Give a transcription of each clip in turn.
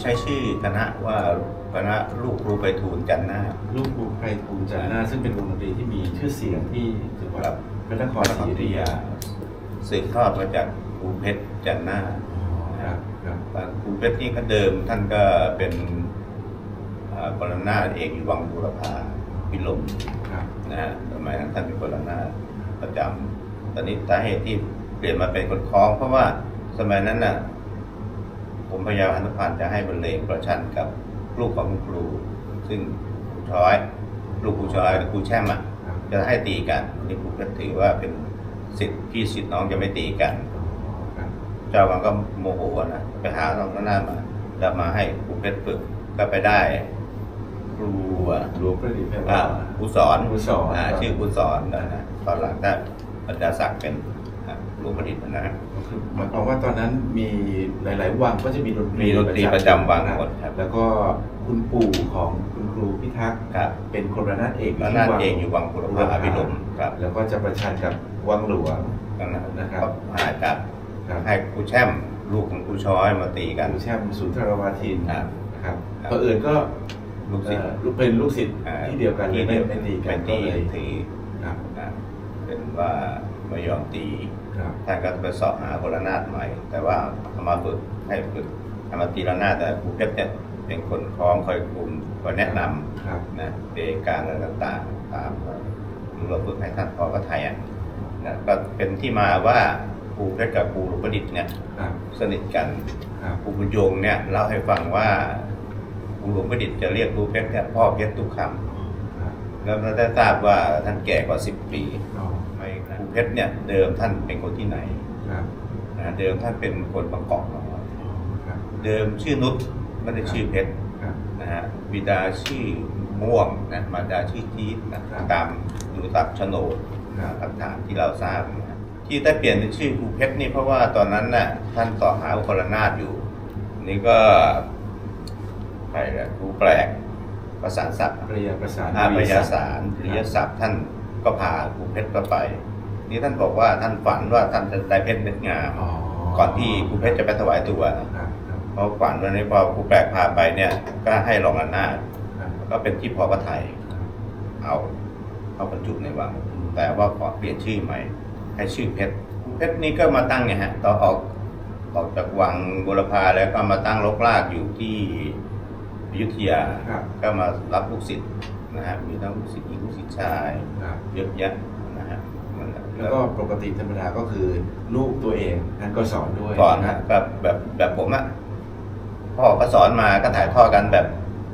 ใช้ชื่อคณะว่าคณะลูกครูไปทูลจันทร์หน้าลูกครูไพฑูรย์จันทร์นาซึ่งเป็นวงดนตรีที่มีชื่อเสียงที่จังหวัดพระนครศรีอยุธยาสืบทอดมาจากครูเพชรจันทร์หน้าครับครับครูเพชรนี่ก็เดิมท่านก็เป็นอ่าปรนาถเอกอยู่วังบูรพาพิลมครับนะฮะสมัยนั้นท่านเป็นปรนาถประจำตอนนี้สาเหตุที่เปลี่ยนมาเป็นคนคล้อง เพราะว่าสมัยนั้นน่ะ ผมพยายามอนุพันธ์จะให้บรรเลงประชันกับลูกของคุณครู ซึ่งครูช้อย ลูกครูช้อยกับครูแช่มอะครับจะให้ตีกันนี่ครูก็ถือว่าเป็นสิทธิ์พี่สิทธิ์น้องจะไม่ตีกันครับเจ้าวังก็โมโหนะไปหาตรงข้างหน้ามาแล้วมาให้ครูเพชรฝึกก็ไปได้ครูอะหลวงประดิษฐ์แปลอ่าว่าครูสอนครูสอนอ่าครับชื่อครูสอนนะนะตอนหลังได้ปัญญาศักดิ์เป็นอ่าค รูประดิษฐ์นะฮะก็คือหมายความว่าตอนนั้นมีหลาย ๆ วังก็จะมีดนตรีมีดนตรีประจำวังหมดครับแล้วก็คุณปู่ของคุณครูพิทักษ์ครับเป็นคนระนาดเอกอยู่แล้วที่นาฏวังเองอยู่วังบุรพาพิลมครับแล้วก็จะประชันกับวังหลวงตอนนั้นนะครับก็หาจับครับให้ครูแช่มลูกของครูช้อยมาตีกันครูแช่มศูนย์ธรวาทินครับนะครับครับบังเอิญก็ลูกศิษย์เอ่อลูกเป็นลูกศิษย์อ่าที่เดียวกันเลยที่ไม่เดียวไม่ตีกัเป็นนก็ตีเลยถือครับอ่าเป็นว่าไม่ยอมตีครับ ท่านก็ไปสอบหาคนละนาดใหม่ แต่ว่าเอามาฝึกให้ฝึกทำมาตีละนาดแต่ครูเพชรเนี่ยเป็นคนคล้องคอยคุมคอยแนะนครับำนะเดการอะไรต่างๆตามรู้เราฝึกให้ท่านพอก็ไทยอะนะก็เป็นที่มาว่าครูเพชรกับครูหลวงประดิษฐ์เนี่ยครับสนิทกันครับครูบุญยงเนี่ยเล่าให้ฟังว่าครูหลวงประดิษฐ์จะเรียกครูเพชรเนี่ยพ่อเพชรทุกคครับำ แล้วเราได้ทราบว่าท่านแก่กว่าสิบปีอ๋อไม่ครูเพชรเนี่ยเดิมท่านเป็นคนที่ไหนครับนะเดิมท่านเป็นคนบางกอกนะครับเดิมชื่อนุชไม่ได้ชื่อเพชรครับนะฮะบิดาชื่อม่วงนะมารดาชื่อจี๊ดนะครับตามดูตับโฉนดครับหลักฐานที่เราทราบนะที่ได้เปลี่ยนเป็นชื่อครูเพชรนี่เพราะว่าตอนนั้นน่ะท่านต่อหาอุปรนาถอยู่ นี่ก็ใครละครูแปลก ประสานศัพท์ปริยาประสานอาปยาสารคปบริยศัพท์ท่านก็พาครูเพชรก็ไป นี่ท่านบอกว่าท่านฝันว่าท่านจะได้เพชรเม็ดงามอ๋อก่อนที่ครูเพชรจะไปถวายตัวนะครับครับเพราะฝันวันนี้พอครูแปลกพาไปเนี่ย ก็ให้รองอำนาจครับก็เป็นที่พอพระไทยเอาเอาบรรจุในวังแต่ว่าขอเปลี่ยนชื่อใหม่ ให้ชื่อเพชรเพชรนี่ก็มาตั้งเนี่ยฮะตอนออกออกจากวังบุรพาแล้วก็มาตั้งรกรากอยู่ที่ อยุธยาครับก็มารับลูกศิษย์นะฮะมีทั้งลูกศิษย์หญิงลูกศิษย์ชายครับ เยอะแยะนะฮะนั่นแหละแล้วก็ปกติธรรมดาก็คือลูกตัวเองท่านก็สอนด้วยก่อนนะก็แบบแบบผมอะพ่อก็สอนมาก็ถ่ายทอดกันแบบ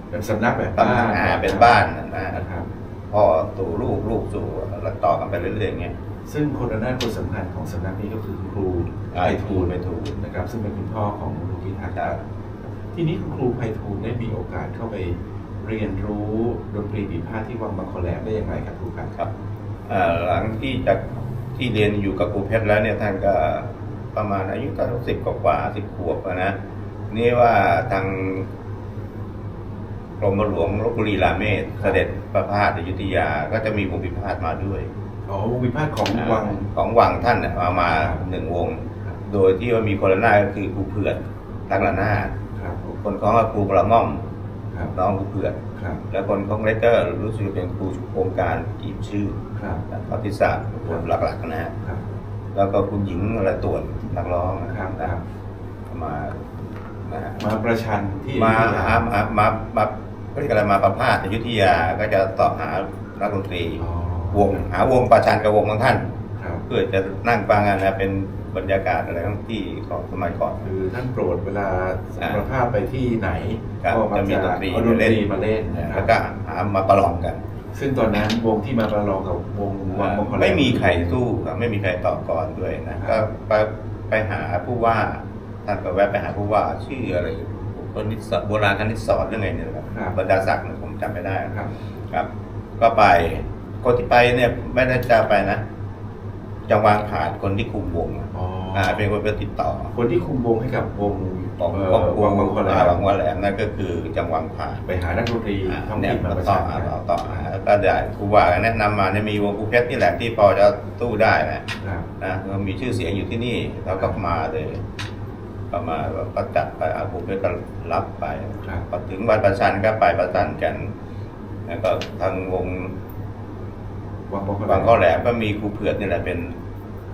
เป็นสำนักแบบตำบ้านหาเป็นบ้านนะฮะนะครับ พ่อสู่ลูกลูกสู่แล้วต่อกันไปเรื่อยๆอย่างเงี้ย ซึ่งคนระนาดคนสำคัญของสำนักนี้ก็คือคุณครูไพฑูรย์ไพฑูรย์นะครับ ซึ่งเป็นคุณพ่อของคุณครูพิทักษ์ครับ ทีนี้คุณครูไพฑูรย์ได้มีโอกาสเข้าไปเรียนรู้ดนตรีปีพาทที่วังบางคอแหลมได้อย่างไรครับครูครับครับอ่าหลังที่จากที่เรียนอยู่กับครูเพชรแล้วเนี่ยท่านก็ประมาณอายุก็สิบกว่าสิบขวบอะนะนี่ว่าทางกรมหลวงลบบุรีราเมศเสด็จประพาสอยุธยา ก็จะมีวงพิพาทมาด้วยอ๋อวงปีพาทของวังของวังท่านเนี่ยเอามาหนึ่งวงครับโดยที่ว่ามีคนละหน้าดก็คือครูเผือกตักละหน้าด ครับผมคนของก็ครูประม่อมครับน้องครูเผือกครับแล้วคนของเล็กก็รู้สึกเป็นครูโครงการกีบชื่อครับข้อที่สามคนหลักๆนะฮะครับแล้วก็คุณหญิงอะไรตรวจนักร้องนะครับครับมานะฮะมาประชันที่มาหามามามาเขาเรียกอะไรมาประพาสอยุธยาก็จะต่อหานักดนตรีอ๋อวงหาวงประชันกับวงของท่านครับเพื่อจะนั่งฟังกันนะเป็น บรรยากาศอะไรทั้งที่ของสมัยก่อน คือท่านโปรดเวลาสัอ่ามภาษณ์ไปที่ไหนครับก็มักจะมีจะดนตรีเอาดนตรีมาเล่นนะคแล้รัวบก็หามาประลองกัน ซึ่งตอนนั้นวงที่มาประลองกับวงวังมงคลไม่มีใครสู้ครับไม่มีใครต่อก่อนด้วยนะครัก็บไปไปหาผู้ว่าท่านก็แวะไปหาผู้ว่าชื่ออะไรคนนิสสโบราณคณิตสอนเรื่องไงเนี่ยนะครับบรรดาศักดิ์เนี่ยผมจำไม่ได้ครับ ครับ ก็ไปคนที่ไปเนี่ยไม่ได้จะไปนะ จะวางผ่านคนที่คุมวงอ๋อไปอ่าเป็นคนไปติดต่อคนที่คุมวงให้กับวงของเอ่อของครูวังมังคลอ่าแหลวัมงวังแหลมนั่นก็คือจังหวังผาไปหานักดนตรีอ่าท้องเนี่ยถิ่นมามาประต่อสานอ่ากันต่อต่ออ่าก็ได้ครูว่าแนะนำมาเนี่ยมีวงครูเพชรนี่แหละที่พอจะตู้ได้แหละครับนะก็มีชื่อเสียงอยู่ที่นี่เราก็มาเลยก็มาก็จัดไปอาครูเพชรก็รับไปครับพอถึงวันประชันก็ไปประชันกัน แล้วก็ทางวง วังมังคลบางข้อแหลมก็มีครูเผือกนี่แหละเป็น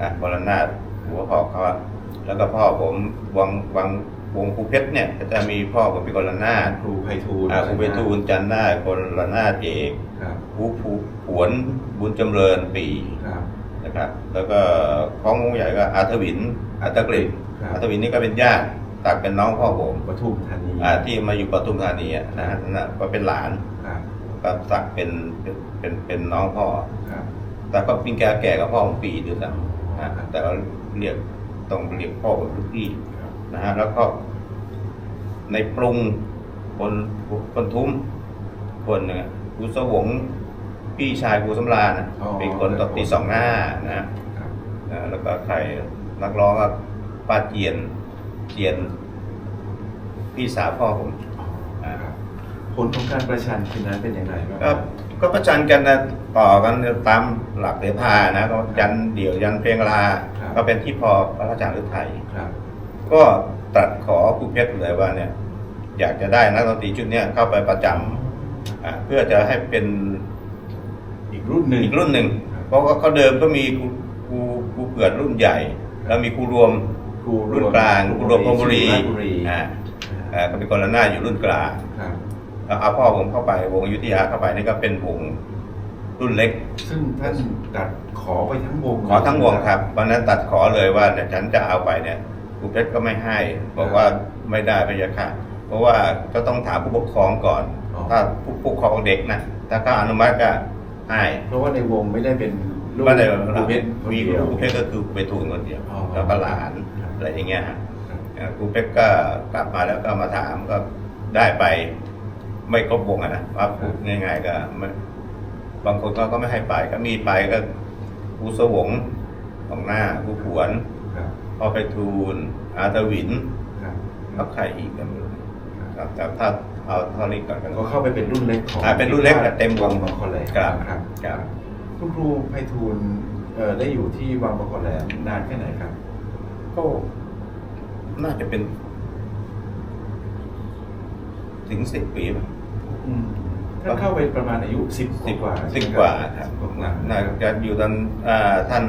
อะบรนาถหัวพ่อเขาอะแล้วก็พ่อผมวังวังวงครูเพชรเนี่ย ก็จะมีพ่อผมเป็นกรนาถครูไพฑูรย์อ่าครูเพชรทูลจันทร์นาถกรนาถเอกครับครูผูผวนบุญจำเริญปีครับนะครับ แล้วก็ข้องวงใหญ่ก็อาทวินอาตกฤษครับอาทวินนี่ก็เป็นญาติตักเป็นน้องพ่อผมปทุมธานีอ่าที่มาอยู่ปทุมธานีอะนะฮะนั่นน่ะก็เป็นหลานครับ ก็สักเป็นเป็นเป็นเป็นน้องพ่อ ครับแต่ก็เป็นแก่แก่กับพ่อของปีด้วยซ้ำนะแต่ว่าเรียกต้องเรียกพ่อกับลูกพี่ครับนะฮะแล้วก็ในปรุงคนคนทุ้มคนหนึงอะครูสวงพี่ชายครูสำราญนะเป็นคนตบตีสองหน้านะฮะครับนะแล้วก็ใครนักร้องก็ป้าเจียนเจียน พี่สาวพ่อผมอ๋อครับ ผลของการประชันคืนนั้นเป็นอย่างไรบ้างก็ก็ประชันกันนะต่อกันตามหลักเสภานะก็ยันเดี่ยวยันเพลงลาก็เป็นที่พอพระราชาฤทัยครับ ก็ตรัสขอครูเพชรเลยว่าเนี่ยอยากจะได้นักดนตรีชุดเนี้ยเข้าไปประจำอ่าเพื่อจะให้เป็นอีกรุ่นหนึ่ง อีกรุ่นหนึ่ง ครับ เพราะว่าเขาเดิมก็มีครูครูครูเกิดรุ่นใหญ่ แล้วมีครูรวมครูรุ่นกลางครูรวมพรหมบุรีราชบุรีอ่าอ่าก็เป็นคนละหน้าอยู่รุ่นกลาง ครับแล้ว เอาพ่อผมเข้าไป วงอยุธยาเข้าไปนี่ก็เป็นวงรุ่นเล็ก ซึ่งท่านตัดขอไปทั้งวงขอทั้งวงครับวันนั้นตัดขอเลยว่าเนี่ยฉันจะเอาไปเนี่ยครูเพชรก็ไม่ให้ บอกว่าไม่ได้พะยะค่ะเพราะว่าก็ต้องถามผู้ปกครองก่อน ถ้าผู้ปกครองเด็กนะถ้าเขาอนุมัติก็ให้เพราะว่าในวงไม่ได้เป็นลูกไม่ได้ครูเพชรคนมีเดียวครูเพชรก็คือครูไปทูลคนเดียวอ๋อแล้วก็หลานครับอะไรอย่างเงี้ยฮะครับอ่าครูเพชรก็กลับมาแล้วก็มาถามก็ได้ไป ไม่ครบวงอะนะว่าพูดง่ายๆก็ไม่บางคนเขาก็ไม่ให้ไปก็มีไปก็ครูสวงของหน้าครูผวนครับพ่อไปทูลอาตวินครับแล้วใครอีกกันไม่รู้ครับแต่ถ้าเอาเท่านี้ก่อนกันก็เข้าไปเป็นรุ่นเล็กของอ่าเป็นรุ่นเล็กแต่เต็มวงบางคนแหลมครับครับครับคุณครูไพฑูรย์เอ่อได้อยู่ที่วังบางคนแหลมนานแค่ไหนครับ ก็น่าจะเป็น ถึงสิบปีป่ะอืม ท่านเข้าไปประมาณอายุสิบสิบกว่าสิบใช่ไหมกว่าครับสิบกว่าน่าจะอยู่ตอนอ่าท่าน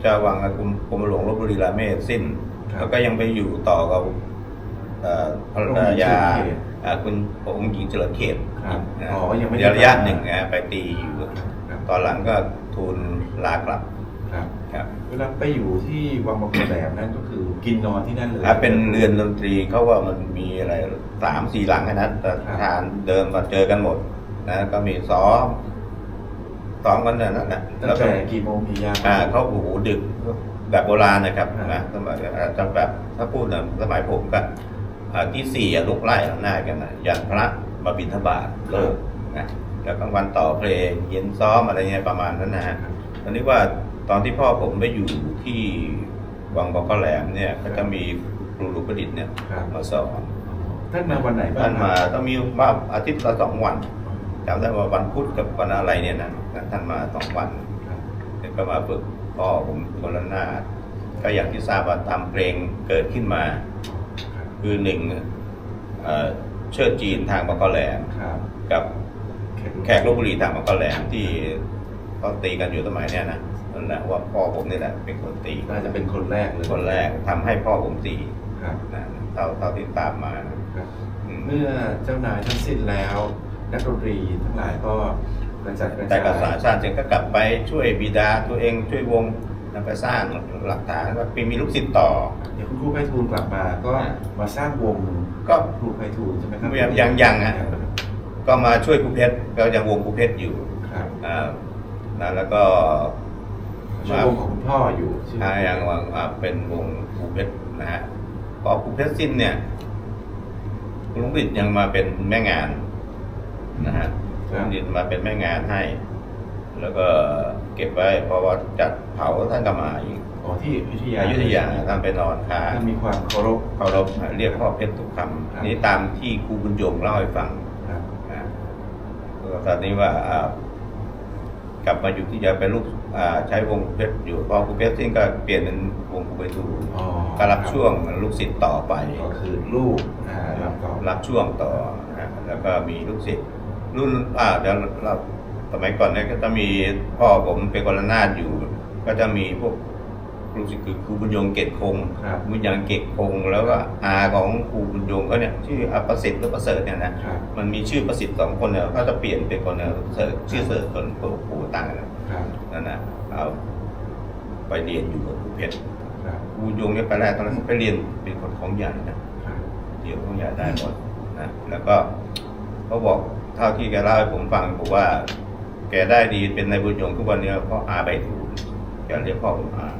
เจ้าวังกรมกรมหลวงลบบุรีราเมศสิ้นแล้วก็ยังไปอยู่ต่อกับเอ่อภรรยาอ่าคุณองค์หญิงเฉลิมเขตครับนะอ๋อยังไม่ได้ระยะหนึ่งนะไปตีอยู่ครับตอนหลังก็ทูลลากลับ ครับครับเวลาไปอยู่ที่วังบางคนแหลมนั่นก็คือกินนอนที่นั่นเลยถ้าเป็นเรือนดนตรีเขาว่ามันมีอะไรสามสี่หลังนะแต่ครับทานเดิมมาเจอกันหมดนะก็มีซ้อมซ้อมกันนั่นน่ะตั้แล้วงก็แต่กี่โมงกี่ยามอ่าเขาโอ้โหดึกแบบโบราณนะครับครับนะสมัยอาจจะแบบถ้าพูดนะสมัยผมก็อ่าที่สี่อะลุกไล่หน้ากันนะยันพระมาบิณฑบาตเลิกนะแล้วกลางวันต่อเพลงเย็นซ้อมอะไรเงี้ยประมาณนั้นนะฮะตอนนี้ว่า ตอนที่พ่อผมไปอยู่ที่วังบกแหลมเนี่ยก็จะมีครูลูกประดิษฐ์เนี่ยครับ มาสอนท่านมาวันไหนบ้างท่านมาครับต้องมีว่าอาทิตย์ละสองวันจำได้ว่าวันพุธกับวันอะไรเนี่ยนะท่านมาสองวัน ครับเดี๋ยวก็มาฝึกพ่อผมคนละหน้าดก็อย่างที่ทราบว่าทำเพลงเกิดขึ้นมาครับคือหนึ่งเอ่อเชิดจีนทางบางกอแหลมครับ กับแขกลบบุรีทางบางกอแหลมที่ เขาตีกันอยู่สมัยเนี้ยนะนั่นแหละว่าพ่อผมนี่แหละเป็นคนตีน่าจะเป็นคนแรกเลยคนแรกทำให้พ่อผมตีครับนะเท่าเท่าที่ตามมานะครับอืมเมื่อเจ้านายท่านสิ้นแล้ว นักดนตรีทั้งหลายก็กระจัดกระแต่จายกษาชาติเสร็จก็กลับไปช่วยบิดาตัวเองช่วยวงนำไปสร้างหลักฐานว่ามีลูกศิษย์ต่อเดี๋ยวคุณครูไพฑูรย์กลับมาก็อ่ามาสร้างวงก็ครูไพฑูรย์ใช่ไหมครับยังยังยังฮะก็มาช่วยครูเพชรก็ยังวงครูเพชรอยู่ครับอ่า นะแล้วก็ช่วยวงของคุณพ่ออยู่ใช่ไหมอ่ายังวางอ่าเป็นวงครูเพชรนะฮะพอครูเพชรสิ้นเนี่ยครูลุงดิษยังมาเป็นแม่งานนะฮะครูลุงดิษมาเป็นแม่งานให้ แล้วก็เก็บไว้เพราะว่าจัดเผาท่านก็มาอีกโอ้อที่อยุธยาอยุธยาท่านไปนอนค้างท่านมีความเคารพเคารพเรียกพ่อเพชรทุกคครับำนี่ตามที่ครูบุญยงเล่าให้ฟังครับนะก็ตอนนี้ว่าอ่าก ลับมาอยู่ที่จะเป็นลูกอ่าใช้วงเพชรอยู่พอครูเพชรสิ้นก็เปลี่ยนเป็นวงครูไปทูลอ๋อก็รับช่วงลูกศิษย์ต่อไปก็คือลูกอ่ารับต่อรับช่วงต่อนะแล้วก็มีลูกศิษย์รุ่นอ่าเดี๋ยวเราสมัยก่อนเนี่ยก็จะมีพ่อผมเป็นกรนาถอยู่ ก็จะมีพวก ลูกศิษย์คือครูบุญยงเกตคงครับบุญยังเกตคง แล้วก็อาของครูบุญยงก็เนี่ยชื่ออประสิทธิ์หรือประเสริฐเนี่ยนะครับ มันมีชื่อประสิทธิ์สองคนเนี่ยก็จะเปลี่ยนเป็นคนเนี่ยเสริฐชื่อเสริฐคนปู่ปู่ต่างกันนะครับนั่นนะเอาไปเรียนอยู่กับครูเพชรครับครูบุญยงเนี่ยไปแรกตอนนั้นไปเรียนเป็นคนของใหญ่นะครับเดี๋ยวต้องอยากได้หมดนะแล้วก็เขาบอกเท่าที่แกเล่าให้ผมฟังบอกว่า แกได้ดีเป็นนายบุญยงทุกวันเนี้เพราะอาใบทูลแกเรียกพ่อผมอาค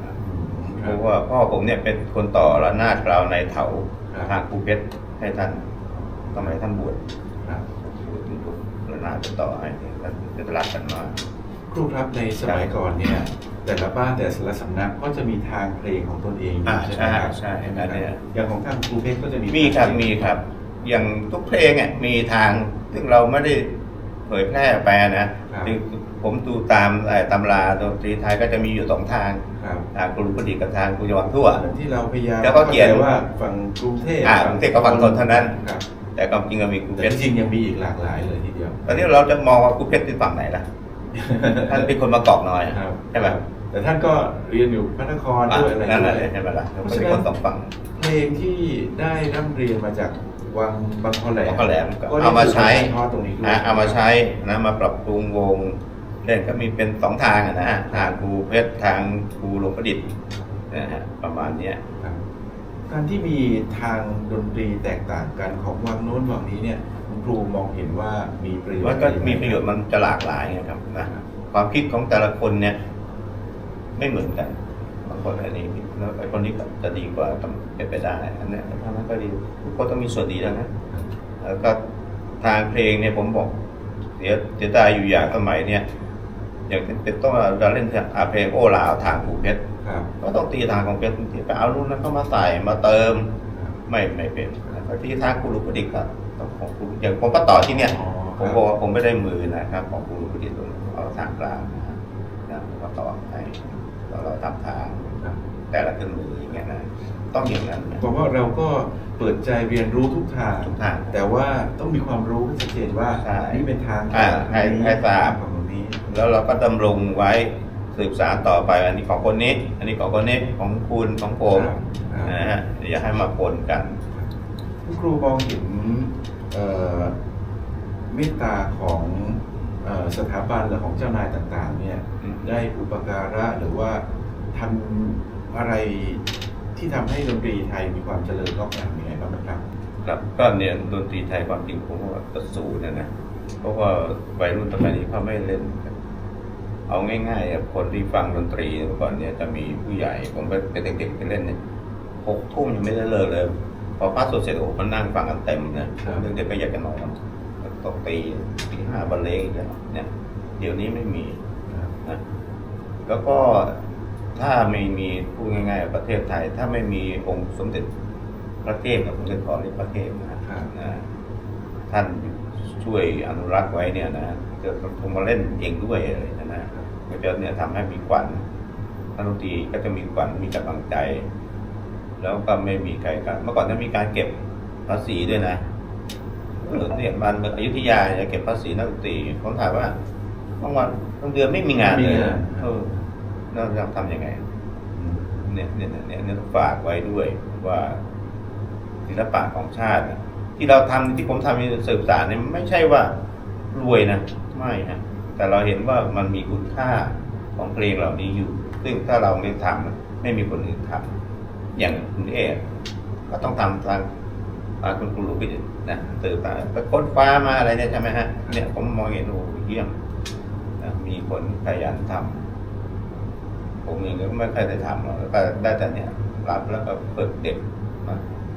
เพรับราะว่าพ่อผมเนี่ยเป็นคนต่อระนาดกราวในเถาครับทางครูเพชรให้ท่านสมัยท่านบวชครับบวชเป็นทุกระนาดจะต่อให้ท่านจะรักกันมากครูครับในสมัยก่อนเนี่ย แต่ละบ้านแต่ละสำนักก็จะมีทางเพลงของตนเองอยู่อ่าใช่ไหมครับใช่ใช่อันเนี้ยอย่างของทางครูเพชรก็จะมีมีครับทางเพลงมีครับ อย่างทุกเพลงอะมีทางซึ่งเราไม่ได้เผยแพร่ไปนะคือ ผมดูตามเอ่อตำราดนตรีไทยก็จะมีอยู่สองทางครับทางกรุงประดิษฐ์กับทางกรุงจังหวัดทั่วเหมือนที่เราพยายามแล้วก็เขียนข้าใจว่าฝั่งกรุงเทพอ่ากรุงเทพกับฝั่งทนเท่านั้นครับแต่ความจริงก็มีครูแต่เพชรจริงๆยังมีอีกหลากหลายเลยทีเดียว ตอนนี้เราจะมองว่าครูเพชรเป็นฝั่งไหนล่ะท่านเป็นคนมากอกน้อยครับใช่ไหมแต่ท่านก็เรียนอยู่พระนครอะด้วยอะไรนั่นแหละด้วยใช่ไหมล่ะเพเขาราะฉะเป็นนั้คนนสองฝั่งเพลงที่ได้ร่ำเรียนมาจากวังบางคอแหลมบางคอแหลมก็ได้เอามาใช้ถูกถ่ยทอดตรงนี้ด้วยอะเอามาใช้นะมาปรับปรุงวง เล่นก็มีเป็นสองทางอะนะทางครูเพชรทางครูหลวงประดิษฐ์นะฮะประมาณเนี้ยครับการที่มีทางดนตรีแตกต่างกันของวังโน้นวังนี้เนี่ยคุณครูมองเห็นว่ามีประโยชน์มันก็อไมีประโยชน์มันจะหลากหลายไงครับนะความคิดของแต่ละคนเนี่ย ไม่เหมือนกันบางคนอันนี้แล้วไอ้คนนี้ก็จะดีกว่าต้องเป็นไปได้อันเนี้ยอันนั้นก็ดีทุกคนต้องมีส่วนดีแล้วนะแล้วก็ทางเพลงเนี่ยผมบอกเสียเสียดายอยู่อย่างสมัยเนี่ย อย่างเป็นต้องเราเล่นอาเพลงโอลาวทางผูเพชรครับก็ต้องตีทางของเพชรที่ไปเอารุ่นนั้นเข้ามาใส่มาเติมครับไม่ไม่เป็นแล้วก็ที่ทางครูรูประดิษฐ์ก็ต้องของครูอย่างผมก็ต่อที่เนี่ยอ๋อผมบอกว่าผมไม่ได้มือนะครับของครูรูประดิษฐ์ตรงนี้เอาทางกลางนะฮะนะผมก็ต่อให้แล้วเราทำทางครับแต่ละเครื่องมืออย่างเงี้ยนะต้องอย่างนั้นนะเพราะว่าเราก็เปิดใจเรียนรู้ทุกทางทุกทางแต่ว่าต้องมีความรู้ให้ชัดเจนว่าใช่นี่เป็นทางอ่าให้ให้ทราบของตรง นี้ แล้วเราก็ดำรงไว้สืบสารต่อไป อันนี้ของคนนี้ อันนี้ของคนนี้ของคุณของผมครับครับนะฮะอย่าให้มาปนกันคุณครูมองเห็นเอ่อเมตตาของเอ่อสถาบันหรือของเจ้านายต่างๆ เนี่ยอืมได้อุปการะหรือว่าทำอะไรที่ทำให้ดนตรีไทยมีความเจริญงอกงามยังไงบ้างไหมครับ ครับก็เนี่ยดนตรีไทยความจริงผมว่าก็สูงนะนะ เพราะว่าวัยรุ่นสมัยนี้เขาไม่เล่นกันเอาง่ายๆอะคนที่ฟังดนตรีเมื่อก่อนเนี่ยจะมีผู้ใหญ่ผมก็เป็นเด็กๆไปเล่นเนี่ยหกทุ่มยังไม่ได้เลิกเลย พอพระสวดเสร็จโอ้โหมันนั่งฟังกันเต็มนะครับเด็กๆก็อยากจะนอนตกตีตีห้าบันเลงเนี่ยเนี่ยเดี๋ยวนี้ไม่มีนะแล้วก็ถ้าไม่มีพูดง่าย ๆ ประเทศไทย ถ้าไม่มีองค์สมเด็จพระเทพกับสมเด็จพระนิพระเทพนะครับนะท่าน ช่วยอนุรักษ์ไว้เนี่ยนะจะคงมาเล่นเองด้วยเลยนะนะก็จะเนี่ยทำให้มีขวัญท่านดนตรีก็จะมีขวัญมีกำลังใจ แล้วก็ไม่มีใครกัน เมื่อก่อนจะมีการเก็บภาษีด้วยนะเออเนี่ยมันอยุธยาจะเก็บภาษีนักดนตรีผมถามว่าบางวันบางเดือนไม่มีงานเลยไม่มีงานเออเราจะทำยังไงเนี่ยเนี่ยเนี่ยเนี่ยต้องฝากไว้ด้วยว่าศิลปะของชาติน่ะ ที่เราทำที่ผมทำในสืบสารเนี่ยไม่ใช่ว่ารวยนะไม่ฮะแต่เราเห็นว่ามันมีคุณค่าของเพลงเหล่านี้อยู่ ซึ่งถ้าเราไม่ทำไม่มีคนอื่นทำอย่างคุณเอกก็ต้องทำทางอ่าคุณครูรู้พิจิตรนะสืบสาไปค้นฟ้ามาอะไรเนี่ยใช่ไหมฮะเนี่ยผมมองเห็นโอ้เยี่ยมนะมีคนขยันทำผมเองก็ไม่เคยได้ทำหรอกแล้วก็ได้แต่เนี่ยรับแล้วก็ฝึกเด็กมา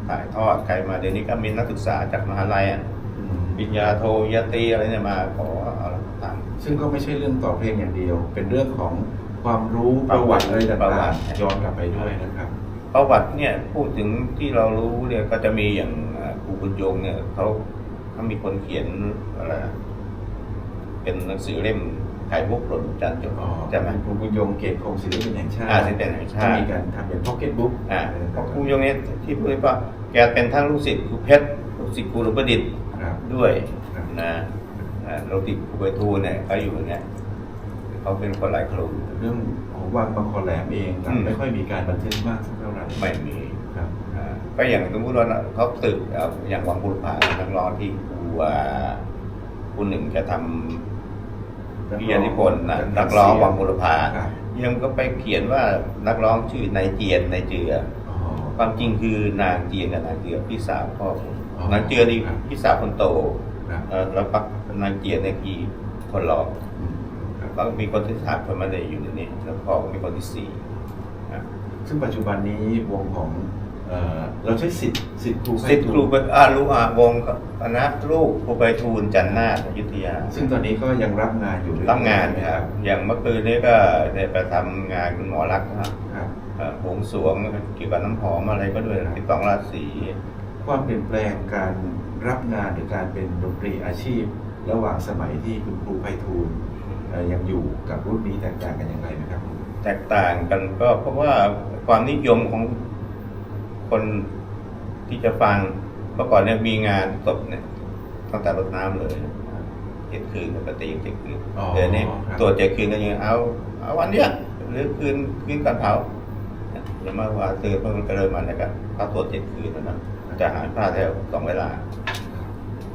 ถ่ายทอดใครมาเดี๋ยวนี้ก็มีนักศึกษาจากมหาลัยอะปริญญาโทปริญญาตรีอะไรเนี่ยมาขอเอาแล้วทซึ่งก็ไม่ใช่เรื่องต่อเพลงอย่างเดียว เป็นเรื่องของความรู้ประวัติอะไรประวัต่างติๆย้อนกลับไปด้วยนะครับ ประวัติเนี่ยพูดถึงที่เรารู้เนี่ยก็จะมีอย่างอ่าครูบุญยงเนี่ยเขาเขามีคนเขียนอะไรนะเป็นหนังสือเล่ม ไข่มุกหล่นจันทร์จบอ๋อใช่ไหมครูบุญยงเกตคงศิลปินแห่งชาติอ่าศิลปินแห่งชาติก็มีการทำเป็นพ็อกเก็ตบุ๊กอ่าเพราะครูบุญยงเนี่ยที่พูดว่าแกเป็นทั้งลูกศิษย์ครูเพชรลูกศิษย์ครูหลวงประดิษฐ์ครับด้วยครับนะอ่าลูกศิษย์ครูไปทูลเนี่ยเขาอยู่เนี่ยเขาเป็นคนหลายครูเรื่องของวังบางคอแหลมเองครับอืมไม่ค่อยมีการบันทึกมากสักเท่าไหร่ไม่มีครับอ่าก็อย่างสมมติว่าเขาตึกอ่าอย่างวังบุรพานักร้องที่ครูอ่าครูหนึ่งจะทำ วิทยานิพนธ์นะนักร้องวังบุรพาครับยังก็ไปเขียนว่านักร้องชื่อนายเจียนนายเจืออ๋อความจริงคือนางเจียนกับนางเจือพี่สาวพ่อผมอ๋อนางเจือนี่ครับพี่สาวคนโตครับเอ่อแล้วปักนางเจียนเนี่ยพี่คนรองอืมครับแล้วก็มีคนที่สามคนมาเลยอยู่ในนี้แล้วพ่อก็มีคนที่สี่อะซึ่งปัจจุบันนี้วงของ เอ่อเราใช้สิทธิ์สิทธิ์ครูไพสิทธิ์ฑูครูรย์เป็นอาลูอาวงศ์คณะลูกครูไปทูลจันทนาถอยุธยา ซึ่งตอนนี้ก็ยังรับงานอยู่เอยๆรับงานครับอย่างเมื่อคืนนี้ก็ได้ไปทำงานคุณหมอรักษณ์นะครับครับเอ่อผงสรวงเกี่ยวกับน้ำหอมอะไรก็ด้วยติดต่องราศีความเปลี่ยนแปลงการรับงานหรือการเป็นดนตรีอาชีพ ระหว่างสมัยที่คุณครูไพฑูรย์เอ่อยังอยู่กับรุ่นนี้แตกต่างกันอย่างไรนะครับ แตกต่างกันก็เพราะว่าความนิยมของ คนที่จะฟังเมื่อก่อนเนี่ยมีงานศพเนี่ยตั้งแต่รดน้ำเลยเจ็ดคืนปกติเจ็ดคืนอ๋อเดี๋ยวนี้ครับตัวเจ็ดคืนก็ยังเอาเอาวันเนี้ยหรือคืนคืนก่อนเผาอย่ามาว่าตื่นเพิ่งไปเริ่มมาเนี่ยก็เขาตรวจเจ็ดคืนแล้วนะจะหาผ้าแถวสองเวลา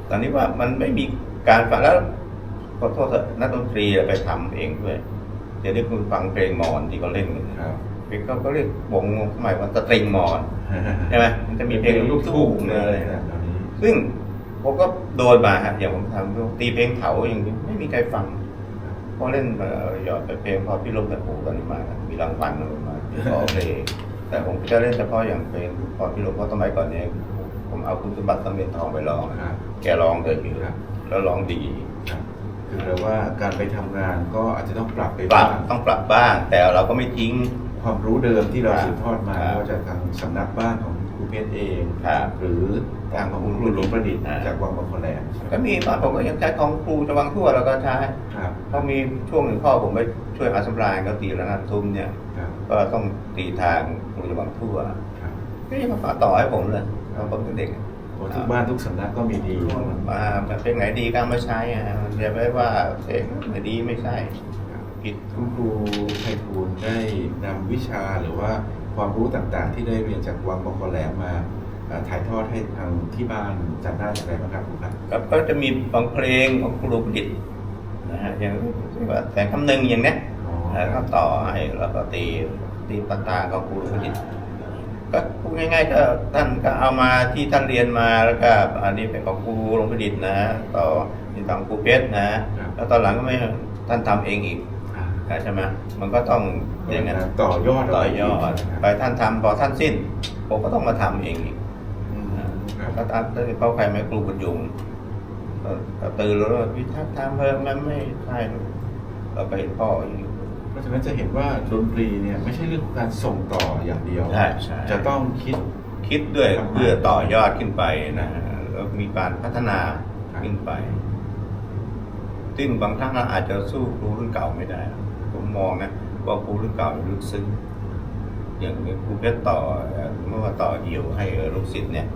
ตอนนี้ว่ามันไม่มีการฟังแล้วขอโทษเถอะนักดนตรีไปทำเองด้วยเดี๋ยวนี้คุณฟังเพลงมอญที่เขาเล่นกันครับ เพลงเขาก็เรียกวงสมัยว่าสตริงมอญใช่ไหมมันจะมีเพลงลูกทุ่งเนี่ยอะไรแบนะบนี้ซึ่งผมก็โดนมาฮะอย่างผมทำตีเพลงเผาอย่างนี้ไม่มีใครฟังพอเล่นมาหยอดไปเพลงพอพี่ลมแต่หูตอนนี้มา มีรางวัลอะไรมาขอเพลงแต่ผมจะเล่นเฉพาะอย่างเพลงพอพี่ลมเพราะสมัยก่อนเนี่ยผมเอาคุณสมบัติสำเร็จทองไปร้องครับแกร้องเกิดอยู่ครับแล้วร้องดีครับคือแปลว่าการไปทำงานก็อาจจะต้องปรับไปปรับบ้างต้องปรับบ้าง แต่เราก็ไม่ทิ้ง ความรู้เดิมที่เราครับสืบทอดมาครับไม่ว่าจะทางสำนักบ้านของครูเพชรเองครับหรือทางของคุณครูหลวงประดิษฐ์อ่าจากวังบางคนแหลมก็มีตอนผมก็ยังใช้ของครูจะวังทั่วเราก็ใช้ครับเขามีช่วงหนึ่งพ่อผมไปช่วยหาสำราญก็ตีระนาดทุ่มเนี่ยครับก็ต้องตีทางครูจะวังทั่วครับก็ยังมาฝากต่อให้ผมเลยตอนผมเป็นเด็กโอ้ทุกบ้านทุกสำนักก็มีดีมาเพลงไหนดีก็เอามาใช้อะอย่าไปว่าเพลงไหนดีไม่ใช่ ครับผิดคุณครูไพฑูรย์ได้นำวิชาหรือว่าความรู้ต่างๆ ที่ได้เรียนจากวังบางคนแหลมมาเอ่อถ่ายทอดให้ทางที่บ้านจัดได้อย่างไรบ้างครับครูครับแล้วก็จะมีบางเพลงของครูประดิษฐ์นะฮะอย่างว่าแต่คำหนึ่งอย่างเนี้ยอ๋อแล้วก็ต่อให้แล้วก็ตีตีปากตาของครูประดิษฐ์ก็พูดง่ายๆก็ท่านก็เอามาที่ท่านเรียนมาแล้วก็อันนี้เป็นของครูหลวงประดิษฐ์นะ ต่อที่ทางครูเพชรนะ แล้วตอนหลังก็ไม่ท่านทำเองอีกอ่า ใช่ไหมมันก็ต้องอย่างนั้นต่อยอดต่อยอดนะไปครับท่านทำพอท่านสิ้นผมก็ต้องมาทำเองอีกอืมครับก็ตามถ้าเขาใครไม่ครูบุญยุงก็ก็ตื่นแล้วว่าพี่ทักทำเพิ่มมันไม่ใช่หรอกเราไปเห็นพ่ออยู่เพราะฉะนั้นจะเห็นว่าดนตรีเนี่ยไม่ใช่เรื่องของการส่งต่ออย่างเดียวใช่ใช่จะต้องคิดคิดด้วยเพื่อต่อยอดขึ้นไปนะแล้วมีการพัฒนาขึ้นไป ซึ่งบางครั้งเราอาจจะสู้ครูรุ่นเก่าไม่ได้ ผมมองนะว่าครูรุ่นเก่าลึกซึ้งอย่างครูเพชรต่อเมื่อมาต่อเหี่ยวให้ลูกศิษย์เนี่ย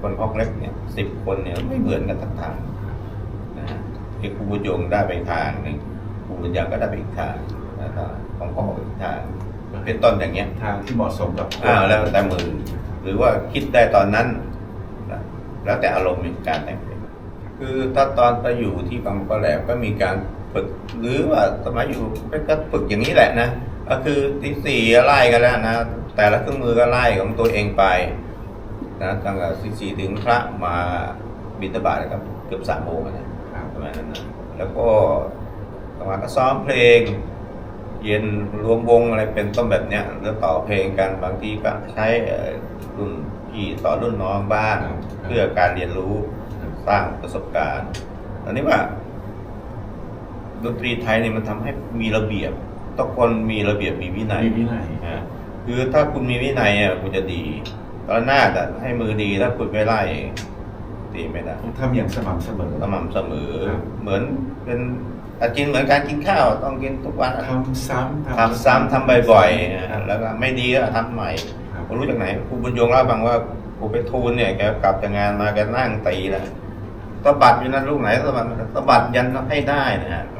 คนพอกเล็กเนี่ยสิบคนเนี่ยไม่เหมือนกันทั้งทางนะฮะที่ครูบุญยงได้ไปทางหนึ่งครูบุญยังก็ได้ไปอีกทางแล้วก็ของพ่ออีกทางเป็นต้นอย่างเงี้ยทางที่เหมาะสมกับคนอ้าวแล้วแต่มือหรือว่าคิดได้ตอนนั้นนะแล้วแต่อารมณ์ในการแต่งเพลงคือถ้าตอนไปอยู่ที่บางปะแหลมก็มีการ ฝึกหรือว่าสมัยอยู่ก็ฝึกอย่างนี้แหละนะก็คือที่สี่ไล่กันแล้วนะแต่ละเครื่องมือก็ไล่ของตัวเองไปนะตั้งแต่ที่สี่ถึงพระมาบิณฑบาตนะครับเกือบสามโมงอะนะครับประมาณนั้นนะแล้วก็ประมาณก็ซ้อมเพลง เย็นรวมวงอะไรเป็นต้นแบบเนี้ยแล้วต่อเพลงกันบางทีก็ใช้เอ่อรุ่นพี่ต่อรุ่นน้องบ้างครับเพื่อการเรียนรู้สร้างประสบการณ์อันนี้ว่า ดนตรีไทยเนี่ยมันทำให้มีระเบียบต้องคนมีระเบียบมีวินัยมีวินัยอ่าคือถ้าคุณมีวินัยอะคุณจะดีตอนหน้าแต่ให้มือดีถ้าคุณไม่ไล่ตีไม่ได้ต้องทำอย่างสม่ำเสมอสม่ำเสมอครับเหมือนเป็นอะกินเหมือนการกินข้าวต้องกินทุกวันทำซ้ำทำซ้ำทำบ่อยๆอะแล้วก็ไม่ดีก็ทำใหม่ครับผมรู้จากไหนครูบุญยงเล่าให้ฟังว่าครูไปทูลเนี่ยแกกลับจากงานมาแกนั่งตีแล้วตะบัดอยู่นั่นลูกไหนตะบัดตะบัดยันให้ได้นะฮะผม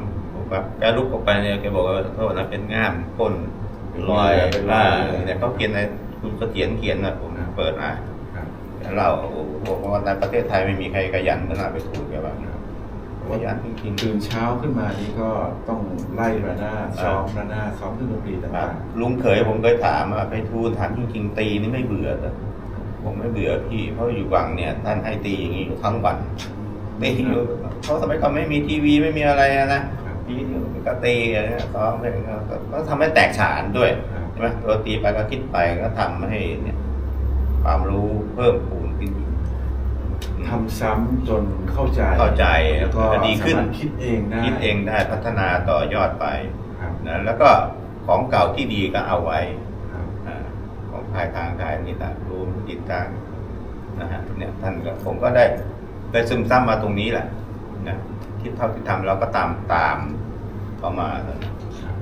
แบบแกลุกออกไปเนี่ยแกบอกว่าโทษนะเป็นง่ามก้นลอยเป็นรอยอ่าเนี่ยเขาเขียนในคุณเสถียรเขียนนะผมเปิดอ่านครับเล่าโอ้โหบอกว่าในประเทศไทยไม่มีใครขยันขนาดไปทูลแกว่าขยันจริงๆตื่นเช้าขึ้นมานี่ก็ต้องไล่ระนาดซ้อมระนาดซ้อมเครื่องดนตรีครัต่าบงลุงเขยผมเคยถามว่าไปทูลถามจริงๆตีนี่ไม่เบื่อเหรอผมไม่เบื่อพี่เพราะอยู่วังเนี่ยท่านให้ตีอย่างนี้อยู่ทั้งวันตีอยู่เพราะสมัยก่อนไม่มีทีวีไม่มีอะไรอะนะ ๆครับตีอยู่ก็ตีอะไรเงี้ยซ้อมไปก็ก็ทำให้แตกฉานด้วยครับใช่ไหมตัวตีไปก็คิดไปก็ทำให้เนี่ย ความรู้เพิ่มพูนขึ้นอีกทำซ้ำจนเข้าใจเข้าใจแล้วก็ดีขึ้นสามารถคิดเองได้คิดเองได้พัฒนาต่อยอดไปครับนะแล้วก็ของเก่าที่ดีก็เอาไว้ครับอ่าของภายทางกายนิตารู้จิตตั้งนะฮะเนี่ยท่านก็ผมก็ได้ได้ซึมซับมาตรงนี้แหละนะคิดเท่าที่ทำเราก็ตามตาม เขามาครับ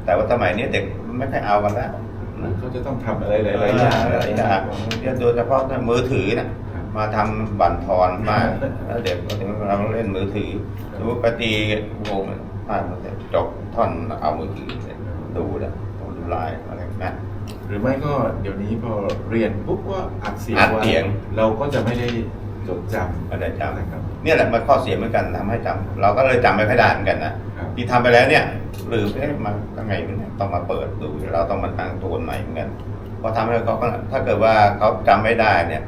แต่ว่าสมัยนี้เด็กไม่ค่อยเอากันแล้วเขาจะต้องทำอะไรหหลาลายยๆออย่างหลายอย่างเนี่ยโดยเฉพาะมือถือเนี่ยครับมาทำบั่นทอนมากแล้วเด็กก็ถึงเราเล่นมือถือสมมติปฏิวงผ่านมาเสร็จจบท่อนเอามือถือเสร็จดูแล้วดูไลน์อะไรนะหรือไม่ก็เดี๋ยวนี้พอเรียนปุ๊บว่าอัดเสียงอัดไว้เสียงเราก็จะไม่ได้ จดจไม่ได้ำจำนะครับ เนี่ยแหละมันข้อเสียเหมือนกันทำให้จำเราก็เลยจำไม่ค่อยได้เหมือนกันนะ ครับที่ทำไปแล้วเนี่ยลืมเอ๊ะมันยังไงเนี่ยต้องมาเปิดดูเราต้องมาตั้งตัวใหม่เหมือนกันพอทำให้เขาก็ถ้าเกิดว่าเขาจำไม่ได้เนี่ย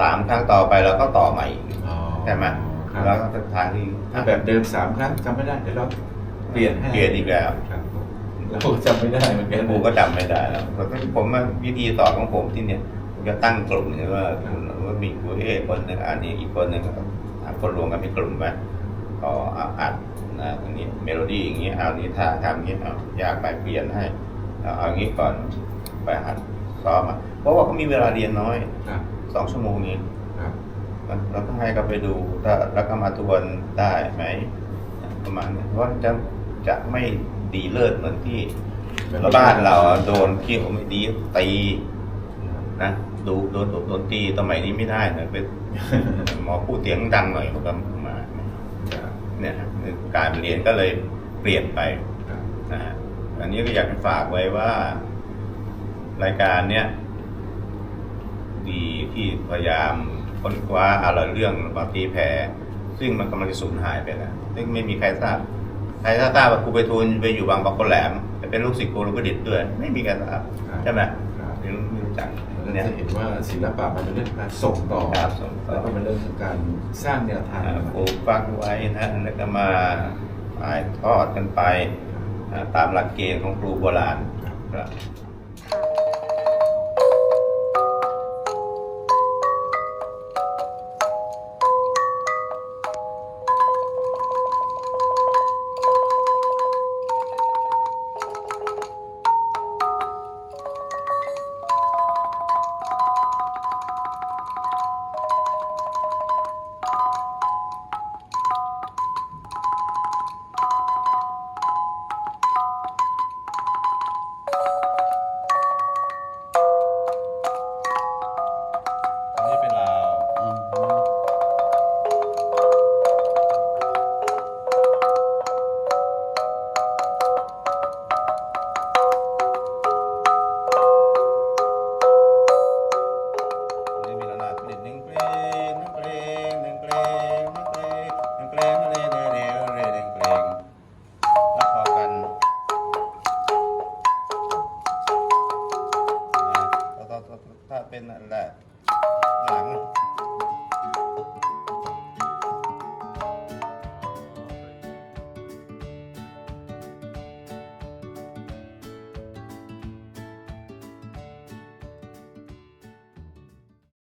สามครั้งต่อไปเราก็ต่อใหม่อีก อ๋อใช่ไหม ครับแล้วก็ทางที่ถ้าแบบเดิมสามครั้งจำไม่ได้เดี๋ยวเราเปลี่ยนให้เปลี่ยนอีกแล้วครับเราจำไม่ได้เหมือนกันครูก็จำไม่ได้แล้วแต่ผมว่าวิธีสอนของผมที่เนี่ยผมจะตั้งกลุ่มเนี่ยว่าคุณว่า มีครูเอคนหนึ่งอันนี้อีกคนหนึ่งหาคนรวมกันเป็นกลุ่มไปก็เอาอัดนะตรงนี้เมโลดี้อย่างเงี้ยเอานี้ท่าทำอย่างเงี้ยเอาอยากไปเปลี่ยนให้เอาเอาอย่างงี้ก่อนไปหัดซ้อมอะเพราะว่าเขามีเวลาเรียนน้อยครับสองชั่วโมงนี้ครับเราต้องให้เขาไปดูถ้าแล้วก็มาทวนได้ไหมประมาณนี้เพราะจะจะไม่ดีเลิศเหมือนที่บ้านเราอะโดนขี้ผมไม่ดีตีนะ ดูโดนโดนตีสมัยนี้ไม่ได้นะเป็นหมอพูดเสียงดังหน่อยมันก็มาครับเนี่ยฮะการเรียนก็เลยเปลี่ยนไปครับนะฮะอันนี้ก็อยากจะฝากไว้ว่า รายการเนี้ยดีที่พยายามค้นคว้าอะไรเรื่องมาตีแผ่ซึ่งมันกำลังจะสูญหายไปแล้วซึ่งไม่มีใครทราบใครทราบว่าครูไปทูลไปอยู่บางปะกงแหลมไปเป็นลูกศิษย์ครูรุประดิษฐ์ด้วย ไม่มีใครทราบใช่ไหม ครับไม่รู้ไม่รู้จักเราเนี่ยจะเห็นว่าศิลปะมันเป็นเรื่องการส่งต่อครับส่งต่อแล้วก็เป็นเรื่องของการสร้างแนวทางอ่าปลูกฟังไว้นะแล้วก็มาถ่ายทอดกันไปอ่าตามหลักเกณฑ์ของครูโบราณครับ